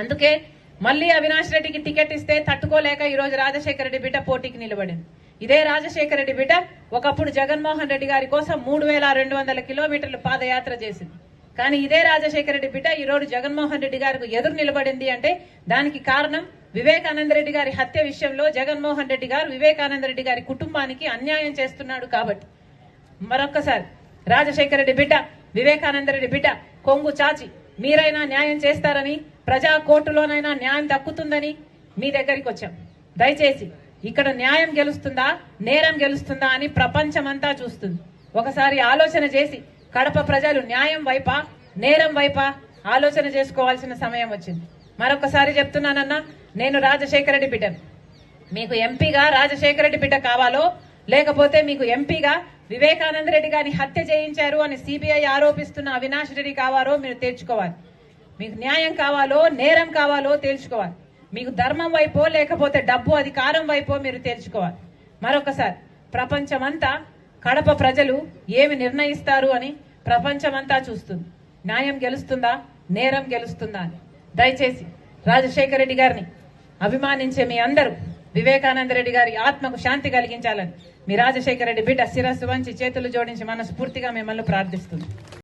అందుకే మళ్ళీ అవినాష్ రెడ్డికి టికెట్ ఇస్తే తట్టుకోలేక ఈరోజు రాజశేఖర రెడ్డి బిడ్డ పోటీకి నిలబడింది. ఇదే రాజశేఖర రెడ్డి బిడ్డ ఒకప్పుడు జగన్మోహన్ రెడ్డి గారి కోసం మూడు వేల రెండు వందల కిలోమీటర్లు పాదయాత్ర చేసింది. కానీ ఇదే రాజశేఖర రెడ్డి బిడ్డ ఈరోజు జగన్మోహన్ రెడ్డి గారికి ఎదురు నిలబడింది అంటే దానికి కారణం వివేకానంద రెడ్డి గారి హత్య విషయంలో జగన్మోహన్ రెడ్డి గారు వివేకానంద రెడ్డి గారి కుటుంబానికి అన్యాయం చేస్తున్నాడు కాబట్టి. మరొక్కసారి రాజశేఖర రెడ్డి బిడ్డ వివేకానంద రెడ్డి బిడ్డ కొంగు చాచి మీరైనా న్యాయం చేస్తారని ప్రజా కోర్టులోనైనా న్యాయం దక్కుతుందని మీ దగ్గరికి వచ్చాం. దయచేసి ఇక్కడ న్యాయం గెలుస్తుందా నేరం గెలుస్తుందా అని ప్రపంచమంతా చూస్తుంది. ఒకసారి ఆలోచన చేసి కడప ప్రజలు న్యాయం వైపా నేరం వైపా ఆలోచన చేసుకోవాల్సిన సమయం వచ్చింది. మరొకసారి చెప్తున్నానన్నా నేను రాజశేఖర రెడ్డి బిడ్డను మీకు ఎంపీగా రాజశేఖర రెడ్డి బిడ్డ కావాలో లేకపోతే మీకు ఎంపీగా వివేకానంద రెడ్డి గారిని హత్య చేయించారు అని సిబిఐ ఆరోపిస్తున్న అవినాష్ రెడ్డి కావాలో మీరు తేర్చుకోవాలి మీకు న్యాయం కావాలో నేరం కావాలో తేల్చుకోవాలి. మీకు ధర్మం వైపో లేకపోతే డబ్బు అధికారం వైపో మీరు తేల్చుకోవాలి. మరొకసారి ప్రపంచమంతా కడప ప్రజలు ఏమి నిర్ణయిస్తారు అని ప్రపంచమంతా చూస్తుంది. న్యాయం గెలుస్తుందా నేరం గెలుస్తుందా అని. దయచేసి రాజశేఖర రెడ్డి గారిని అభిమానించే మీ అందరూ వివేకానంద రెడ్డి గారి ఆత్మకు శాంతి కలిగించాలని మీ రాజశేఖర రెడ్డి బిడ్డ శిరస్సు వంచి చేతులు జోడించి మనస్ఫూర్తిగా మిమ్మల్ని ప్రార్థిస్తుంది